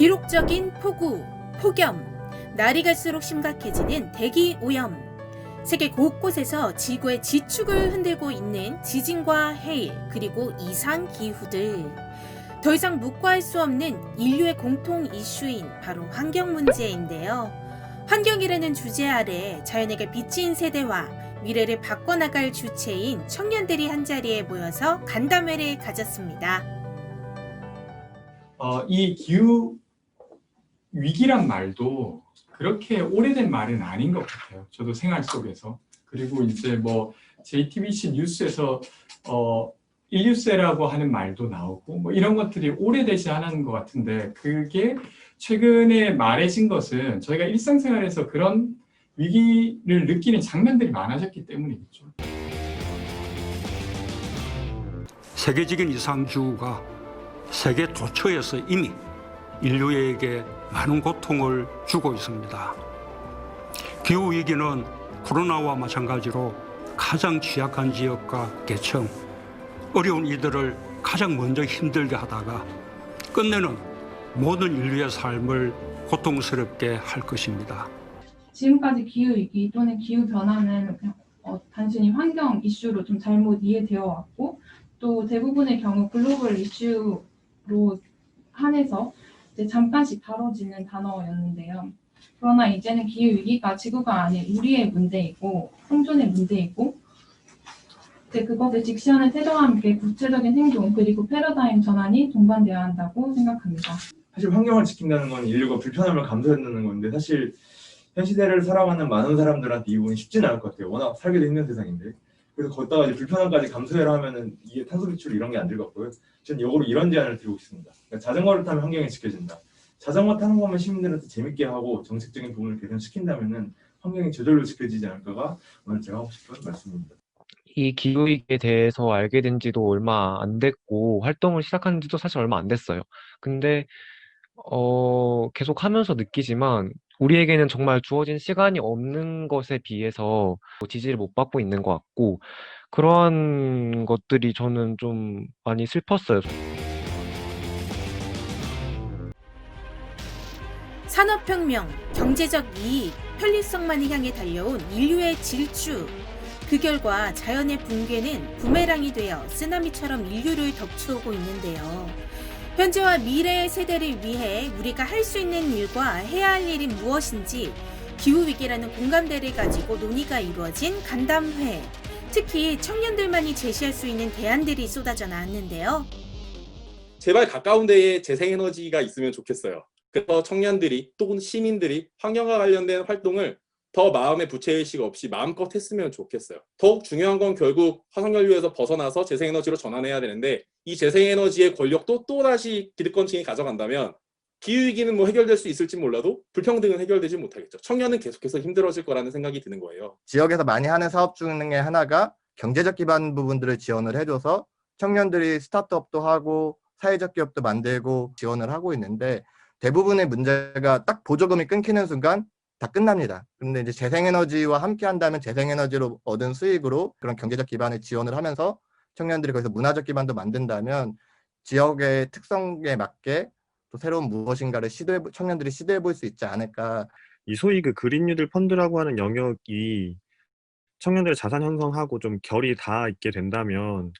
기록적인 폭우, 폭염, 날이 갈수록 심각해지는 대기 오염. 세계 곳곳에서 지구의 지축을 흔들고 있는 지진과 해일, 그리고 이상 기후들. 더 이상 묵과할 수 없는 인류의 공통 이슈인 바로 환경 문제인데요. 환경이라는 주제 아래 자연에게 빚진 세대와 미래를 바꿔나갈 주체인 청년들이 한자리에 모여서 간담회를 가졌습니다. 어, 이 기후 위기란 말도 그렇게 오래된 말은 아닌 것 같아요. 저도 생활 속에서. 그리고 이제 뭐 JTBC 뉴스에서 어, 인류세라고 하는 말도 나오고 뭐 이런 것들이 오래되지 않은 것 같은데 그게 최근에 말해진 것은 저희가 일상생활에서 그런 위기를 느끼는 장면들이 많아졌기 때문이겠죠. 세계적인 이상기후가 세계 도처에서 이미 인류에게 많은 고통을 주고 있습니다. 기후 위기는 코로나와 마찬가지로 가장 취약한 지역과 계층, 어려운 이들을 가장 먼저 힘들게 하다가 끝내는 모든 인류의 삶을 고통스럽게 할 것입니다. 지금까지 기후 위기 또는 기후 변화는 그냥 어, 단순히 환경 이슈로 좀 잘못 이해되어 왔고 또 대부분의 경우 글로벌 이슈로 한해서 이제 잠깐씩 다뤄지는 단어였는데요. 그러나 이제는 기후 위기가 지구가 아닌 우리의 문제이고 생존의 문제이고 이제 그것을 직시하는 태도와 함께 구체적인 행동 그리고 패러다임 전환이 동반되어야 한다고 생각합니다. 사실 환경을 지킨다는 건 인류가 불편함을 감수한다는 건데 사실 현 시대를 살아가는 많은 사람들한테 이 부분이 쉽지는 않을 것 같아요. 워낙 살기도 힘든 세상인데. 그래서 거기다가 이제 불편함까지 감수해라 하면은 이게 탄소 배출 이런 게안될것 같고요. 저는 역으로 이런 제안을 드리고 싶습니다. 그러니까 자전거를 타면 환경이 지켜진다. 자전거 타는 것만 시민들한테 재밌게 하고 정책적인 부분을 개선시킨다면은 환경이 저절로 지켜지지 않을까가 오늘 제가 하고 싶은 말씀입니다. 이 기후위기에 대해서 알게 된 지도 얼마 안 됐고, 활동을 시작한 지도 사실 얼마 안 됐어요. 근데, 어, 계속 하면서 느끼지만, 우리에게는 정말 주어진 시간이 없는 것에 비해서 지지를 못 받고 있는 것 같고, 그러한 것들이 저는 좀 많이 슬펐어요. 산업혁명, 경제적 이익, 편리성만을 향해 달려온 인류의 질주. 그 결과 자연의 붕괴는 부메랑이 되어 쓰나미처럼 인류를 덮쳐오고 있는데요. 현재와 미래의 세대를 위해 우리가 할 수 있는 일과 해야 할 일이 무엇인지 기후위기라는 공감대를 가지고 논의가 이루어진 간담회. 특히 청년들만이 제시할 수 있는 대안들이 쏟아져 나왔는데요. 제발 가까운 데에 재생에너지가 있으면 좋겠어요. 그래서 청년들이 또는 시민들이 환경과 관련된 활동을 더 마음의 부채의식 없이 마음껏 했으면 좋겠어요. 더욱 중요한 건 결국 화석연료에서 벗어나서 재생에너지로 전환해야 되는데 이 재생에너지의 권력도 또다시 기득권층이 가져간다면 기후위기는 뭐 해결될 수 있을지 몰라도 불평등은 해결되지 못하겠죠. 청년은 계속해서 힘들어질 거라는 생각이 드는 거예요. 지역에서 많이 하는 사업 중에 하나가 경제적 기반 부분들을 지원을 해줘서 청년들이 스타트업도 하고 사회적 기업도 만들고 지원을 하고 있는데 대부분의 문제가 딱 보조금이 끊기는 순간 다 끝납니다. 근데 이제 재생에너지와 함께 한다면 재생에너지로 얻은 수익으로 그런 경제적 기반을 지원을 하면서 청년들이 거기서 문화적 기반도 만든다면 지역의 특성에 맞게 또 새로운 무엇인가를 시도해 볼- 청년들이 시도해 볼 수 있지 않을까 이 소위 그 그린 뉴딜 펀드라고 하는 영역이 청년들의 자산 형성하고 좀 결이 닿아 있게 된다면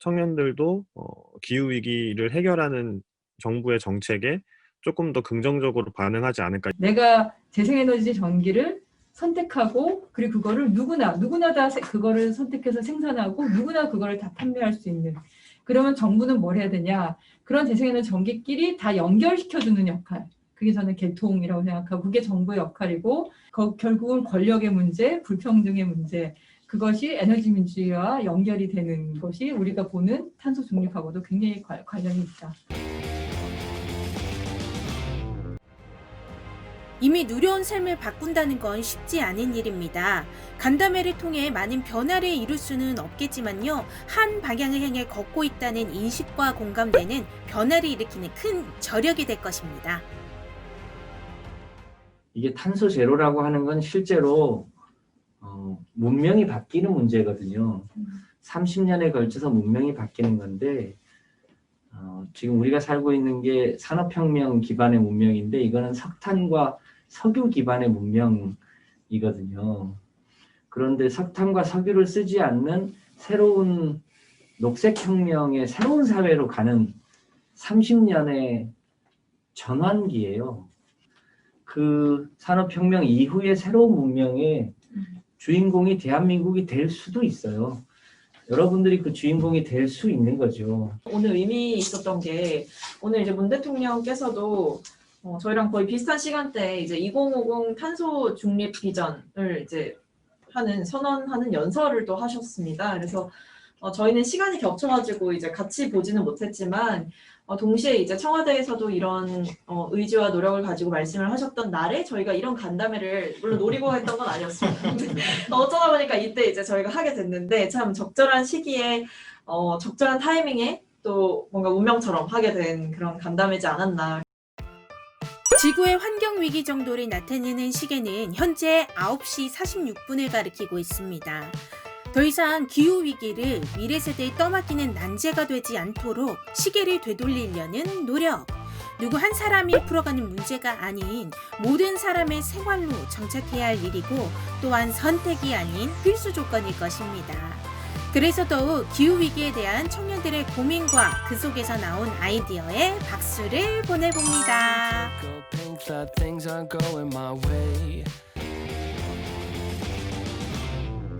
청년들도 어, 기후 위기를 해결하는 정부의 정책에 조금 더 긍정적으로 반응하지 않을까. 내가 재생에너지 전기를 선택하고 그리고 그거를 누구나 누구나 다 세- 그거를 선택해서 생산하고 누구나 그거를 다 판매할 수 있는. 그러면 정부는 뭘 해야 되냐? 그런 재생에너지 전기끼리 다 연결시켜주는 역할. 그게 저는 개통이라고 생각하고 그게 정부의 역할이고 거- 결국은 권력의 문제 불평등의 문제. 그것이 에너지 민주주의와 연결이 되는 것이 우리가 보는 탄소 중립하고도 굉장히 관- 관련이 있다. 이미 누려온 삶을 바꾼다는 건 쉽지 않은 일입니다. 간담회를 통해 많은 변화를 이룰 수는 없겠지만요. 한 방향을 향해 걷고 있다는 인식과 공감대는 변화를 일으키는 큰 저력이 될 것입니다. 이게 탄소 제로라고 하는 건 실제로 어, 문명이 바뀌는 문제거든요. 30년에 걸쳐서 문명이 바뀌는 건데 어, 어, 지금 우리가 살고 있는 게 산업혁명 기반의 문명인데 이거는 석탄과 석유 기반의 문명이거든요. 그런데 석탄과 석유를 쓰지 않는 새로운 녹색혁명의 새로운 사회로 가는 30년의 전환기예요. 그 산업혁명 이후의 새로운 문명의 주인공이 대한민국이 될 수도 있어요. 여러분들이 그 주인공이 될 수 있는 거죠. 오늘 의미 있었던 게 오늘 이제 문 대통령께서도 어, 저희랑 거의 비슷한 시간대에 이제 2050 탄소 중립 비전을 이제 하는 선언하는 연설을 또 하셨습니다. 그래서 어, 저희는 시간이 겹쳐가지고 이제 같이 보지는 못했지만 어, 동시에 이제 청와대에서도 이런 어, 의지와 노력을 가지고 말씀을 하셨던 날에 저희가 이런 간담회를 물론 노리고 했던 건 아니었습니다. 어쩌다 보니까 이때 이제 저희가 하게 됐는데 참 적절한 시기에 어, 적절한 타이밍에 또 뭔가 운명처럼 하게 된 그런 간담회지 않았나 지구의 환경 위기 정도를 나타내는 시계는 현재 9시 46분을 가리키고 있습니다. 더 이상 기후 위기를 미래 세대에 떠맡기는 난제가 되지 않도록 시계를 되돌리려는 노력. 누구 한 사람이 풀어가는 문제가 아닌 모든 사람의 생활로 정착해야 할 일이고 또한 선택이 아닌 필수 조건일 것입니다. 그래서 더욱 기후 위기에 대한 청년들의 고민과 그 속에서 나온 아이디어에 박수를 보내봅니다.